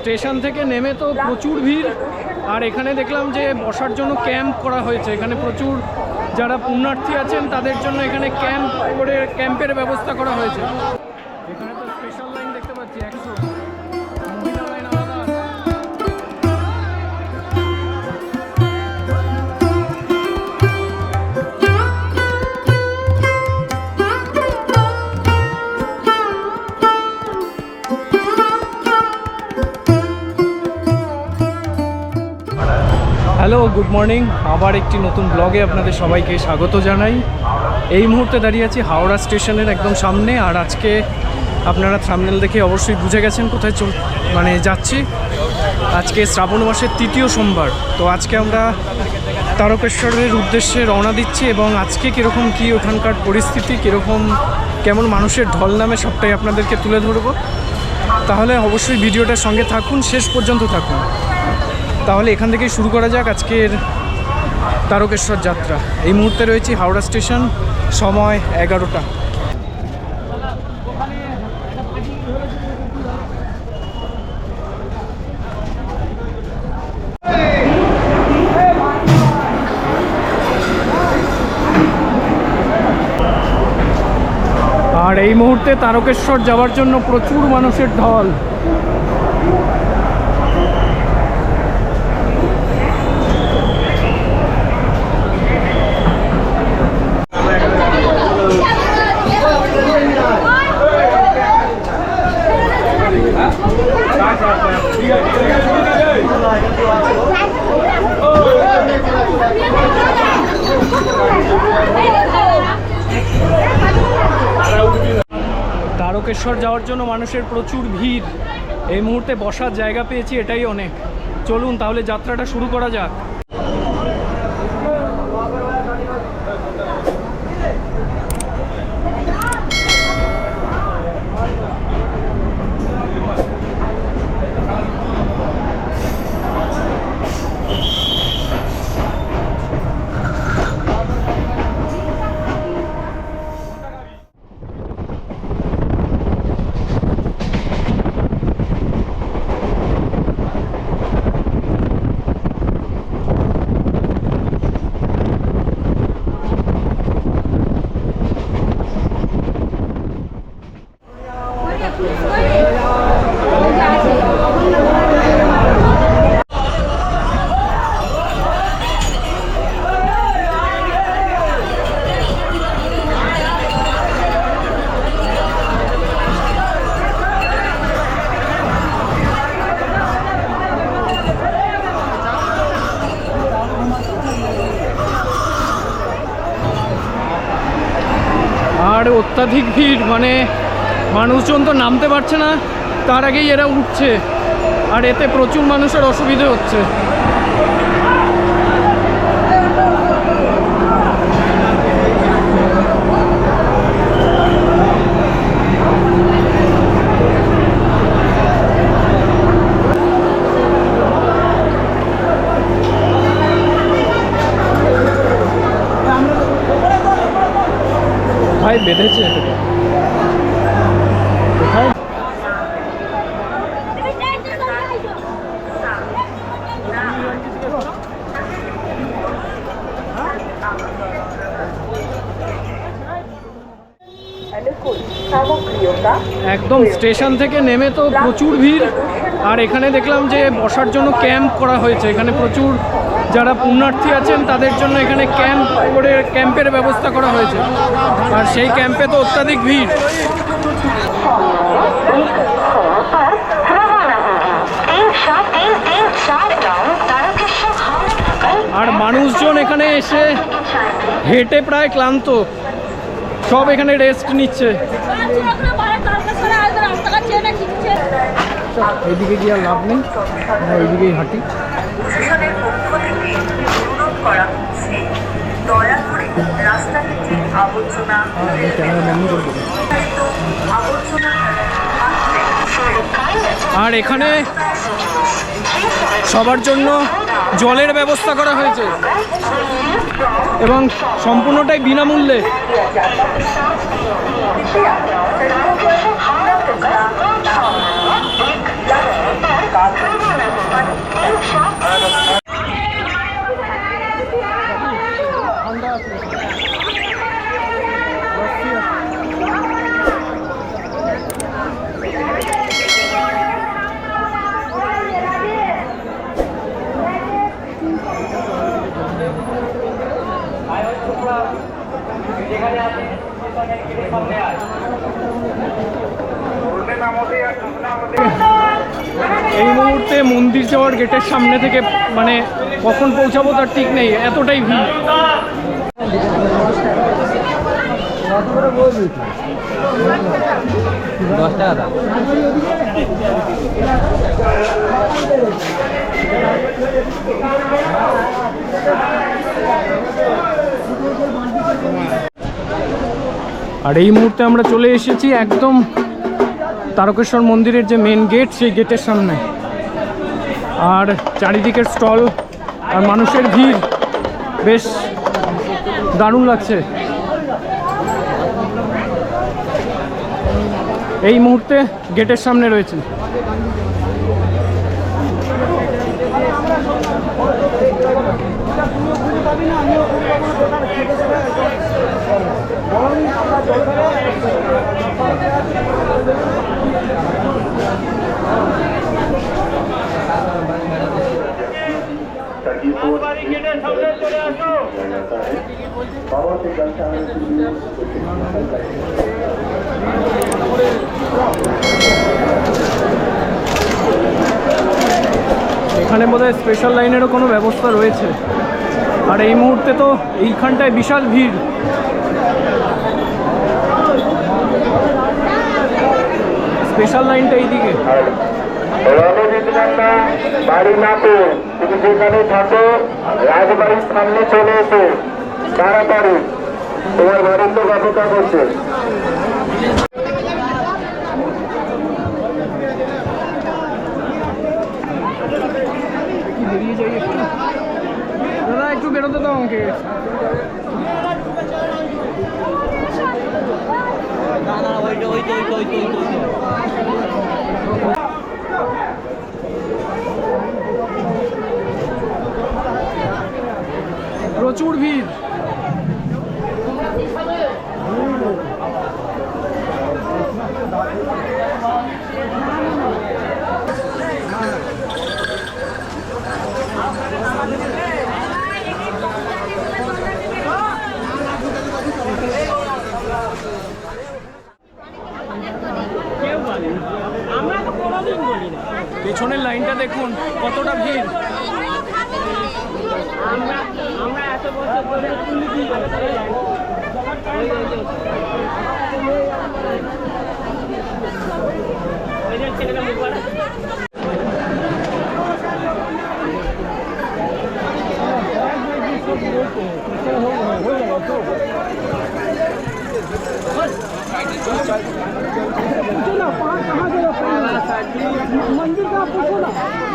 Station থেকে নেমে তো প্রচুর ভিড়। আর এখানে দেখলাম যে বসার জন্য ক্যাম্প করা হয়েছে। এখানে প্রচুর যারা পুণ্যার্থী আছেন, তাদের জন্য এখানে ক্যাম্প করে, ক্যাম্পের ব্যবস্থা করা হয়েছে। এখানে তো হ্যালো গুড মর্নিং আবার একটি নতুন ব্লগে আপনাদের সবাইকে স্বাগত জানাই। এই মুহূর্তে দাঁড়িয়ে আছি হাওড়া স্টেশনের একদম সামনে, আর আজকে আপনারা থামনেল দেখে অবশ্যই বুঝে গেছেন কোথায় চল মানে যাচ্ছি। আজকে শ্রাবণ মাসের তৃতীয় সোমবার, তো আজকে আমরা তারকেশ্বরের উদ্দেশ্যে রওনা দিচ্ছি এবং আজকে কীরকম কী ওখানকার পরিস্থিতি, কীরকম কেমন মানুষের ঢল নামে সবটাই আপনাদেরকে তুলে ধরবো। তাহলে অবশ্যই ভিডিওটার সঙ্গে থাকুন, শেষ পর্যন্ত থাকুন। তাহলে এখান থেকে শুরু করা যাক আজকের তারকেশ্বর যাত্রা। এই মুহূর্তে রয়েছি হাওড়া স্টেশন, সময় এগারোটা। আর এই মুহূর্তে তারকেশ্বর যাওয়ার জন্য প্রচুর মানুষের ঢল। তারকেশ্বর যাওয়ার জন্য মানুষের প্রচুর ভিড়। এই মুহূর্তে বসার জায়গা পেয়েছি, এটাই অনেক। চলুন, তাহলে যাত্রাটা শুরু করা যাক। অত্যাধিক ভিড় মানে মানুষজন তো নামতে পারছে না, তার আগেই এরা উঠছে। আর এতে প্রচুর মানুষের অসুবিধে হচ্ছে। কোথায় বেঁধেছে একদম স্টেশন থেকে নেমে তো প্রচুর ভিড়। আর এখানে দেখলাম যে বসার জন্য ক্যাম্প করা হয়েছে। এখানে প্রচুর যারা পুণ্যার্থী আছেন, তাদের জন্য এখানে ক্যাম্প করে ক্যাম্পের ব্যবস্থা করা হয়েছে। আর সেই ক্যাম্পে তো অত্যাধিক ভিড়। আর মানুষজন এখানে এসে হেঁটে প্রায় ক্লান্ত। সব এখানে রেস্ট নিচ্ছে। এদিকে গিয়ে লাভ নেই ওইদিকেই হাঁটি। করা হচ্ছে। দয়া করে রাস্তা থেকে আবর্জনা আমি ক্যামেরা বন্ধ করে দেবো আবর্জনা আর এখানে সবার জন্য জলের ব্যবস্থা করা হয়েছে। এবং সম্পূর্ণটাই বিনামূল্যে। এই মুহূর্তে মন্দির যাওয়ার গেটের সামনে থেকে মানে কখন পৌঁছাবো তার ঠিক নেই, এতটাই ভিড়। আর এই মুহূর্তে আমরা চলে এসেছি একদম তারকেশ্বর মন্দিরের যে মেন গেট সেই গেটের সামনে। আর চারিদিকের স্টল আর মানুষের ভিড় বেশ দারুণ লাগছে। এই মুহূর্তে গেটের সামনে রয়েছে। এখানে বোধহয় স্পেশাল লাইনেরও কোনো ব্যবস্থা রয়েছে। আর এই মুহূর্তে তো এইখানটায় বিশাল ভিড়। স্পেশাল লাইনটা এইদিকে। বাড়ি নাতো তুমি যেখানে থাকো রাজবাড়ির সামনে চলে এসো তাড়াতাড়ি তোমার বাড়ির লোক করছে বেরিয়ে যাই একটু বেরোতে দাও আমাকে। প্রচুর ভিড়। मंदिर का पूछो ना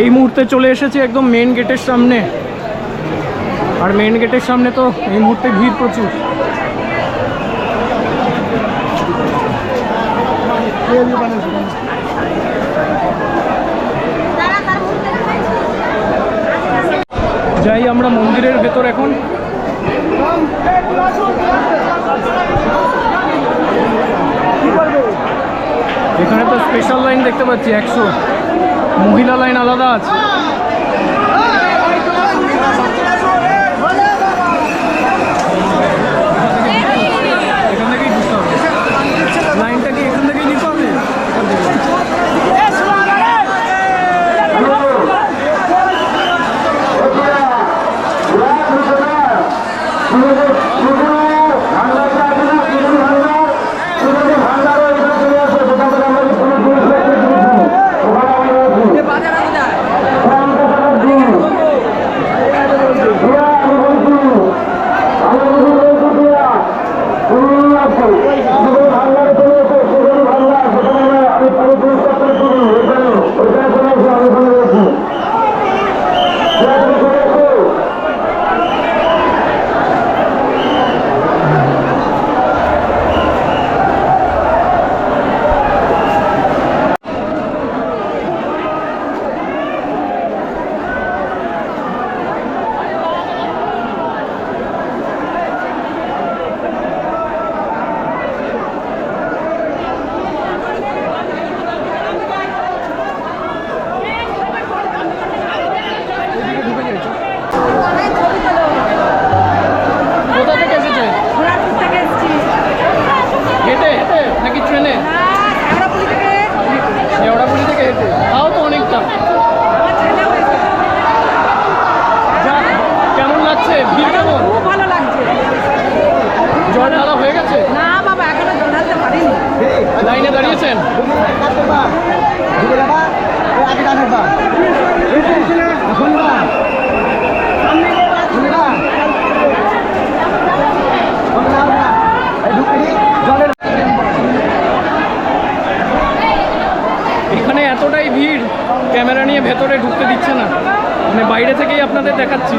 এই মুহূর্তে চলে এসেছি একদম মেন গেটের সামনে। আর মেন গেটের সামনে তো এই মুহূর্তে ভিড় প্রচুর। যাই, আমরা মন্দিরের ভেতর এখন। এখানে তো স্পেশাল লাইন দেখতে পাচ্ছি একশো। মহিলা লাইন আলাদা আছে। এতটাই ভিড় ক্যামেরা নিয়ে ভেতরে ঢুকতে দিচ্ছে না। মানে বাইরে থেকেই আপনাদের দেখাচ্ছি।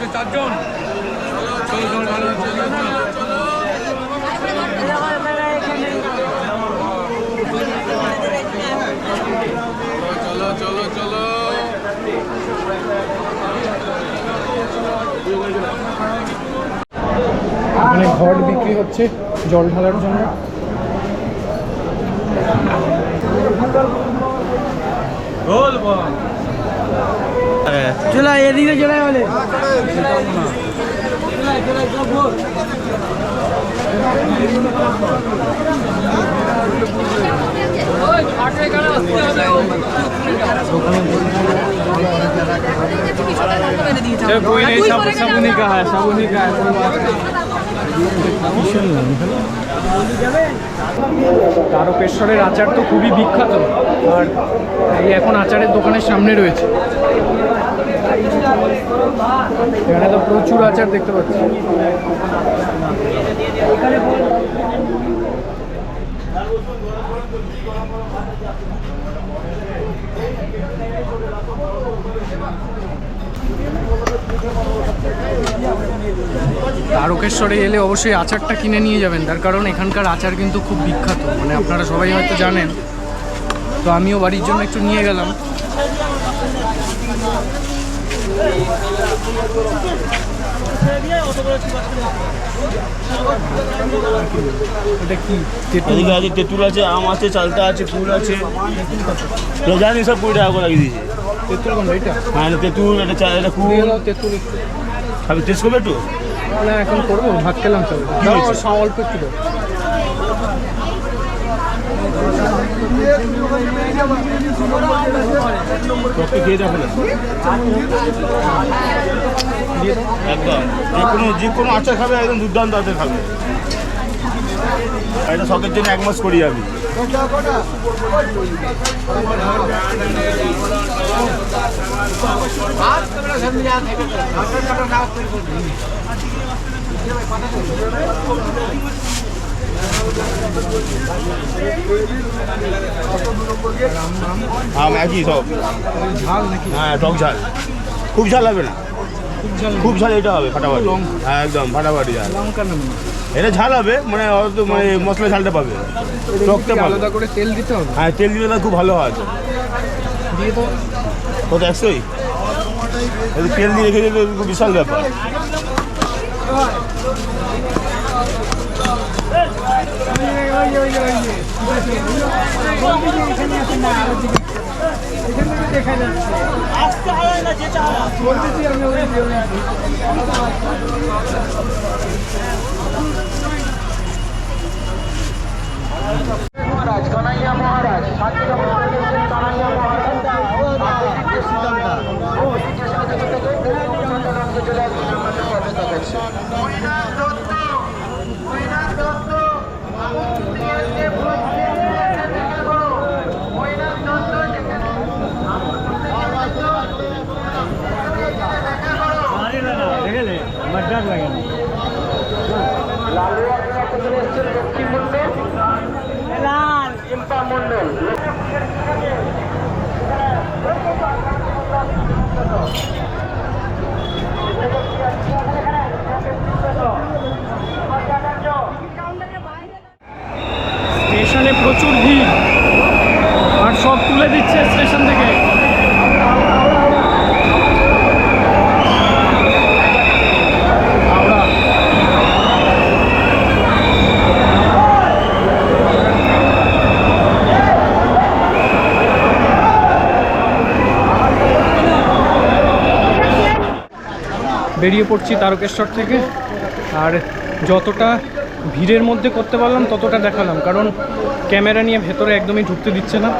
আছে চারজন। চলো চলো চলো মানে ঘট বিক্রি হচ্ছে জল ঢালার জন্য। চলে এদিকে চলে বলে कोई नहीं सब सब उन्हीं का है सब उन्हीं का है कोई बात नहीं তারকেশ্বরের আচার তো খুবই বিখ্যাত আর এই এখন আচারের দোকানের সামনে রয়েছে এখানে তো প্রচুর আচার দেখতে পাচ্ছি। তারকেশ্বরে এলে অবশ্যই আচারটা কিনে নিয়ে যাবেন। তার কারণ এখানকার আচার কিন্তু খুব বিখ্যাত। মানে আপনারা সবাই হয়তো জানেন। তো আমিও বাড়ির জন্য একটু নিয়ে গেলাম। এদিকে আছে তেঁতুল আছে আম আছে চালতা আছে ফুল আছে। তো জানি সব কুড়ি টাকা করে লাগিয়ে দিয়েছে। তেঁতুল হ্যাঁ তেঁতুল এটা চা এটা কুল। তেঁতুল খাবি টেস্ট করবে একটু? না এখন করব ভাত খেলাম তো অল্প একটু দাও টকটা খেয়ে দেখো না একদম। যে কোনো যে কোনো আচার খাবে, একদম দুর্দান্ত আচার খাবে। আর এটা শখের জন্য এক মাস করি আমি। আম একই সব। ঝাল নাকি? হ্যাঁ টক ঝাল। খুব ঝাল হবে না? খুব ঝাল এটা হবে ফাটাফাটি। হ্যাঁ একদম ফাটাফাটি ঝাল। এটা ঝাল হবে মানে মানে মশলা ঝালটা পাবে। টকটা পাবে। আলাদা করে তেল দিতে হবে? হ্যাঁ তেল দিলে খুব ভালো হয়। দিয়ে তো কত একশোই তেল দিয়ে রেখে দিলে বিশাল ব্যাপার। মহারাজ কানাইয়া মহারাজ কানাইয়া মহারাজ চলে আসবেন আমাদের পথে লালুয়া বিভাগ থেকে এসছেন লক্ষ্মী মন্ডল লাল ইম্পা মন্ডল স্টেশনে প্রচুর ভিড় আর সব তুলে দিচ্ছে স্টেশন থেকে হাওড়া বেরিয়ে পড়ছি তারকেশ্বর থেকে। আর যতটা ভিড়ের মধ্যে করতে পারলাম ততটা দেখালাম। কারণ ক্যামেরা নিয়ে ভেতরে একদমই ঢুকতে দিচ্ছে না।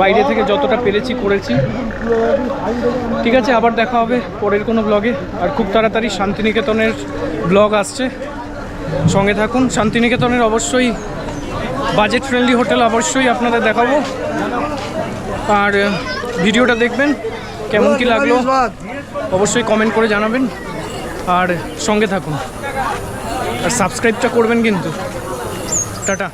বাইরে থেকে যতটা পেরেছি করেছি। ঠিক আছে আবার দেখা হবে পরের কোনো ব্লগে আর খুব তাড়াতাড়ি শান্তিনিকেতনের ব্লগ আসছে। সঙ্গে থাকুন। শান্তিনিকেতনের অবশ্যই বাজেট ফ্রেন্ডলি হোটেল অবশ্যই আপনাদের দেখাবো। আর ভিডিওটা দেখবেন কেমন কি লাগল অবশ্যই কমেন্ট করে জানাবেন। আর সঙ্গে থাকুন। আর সাবস্ক্রাইবটা করবেন কিন্তু। টাটা।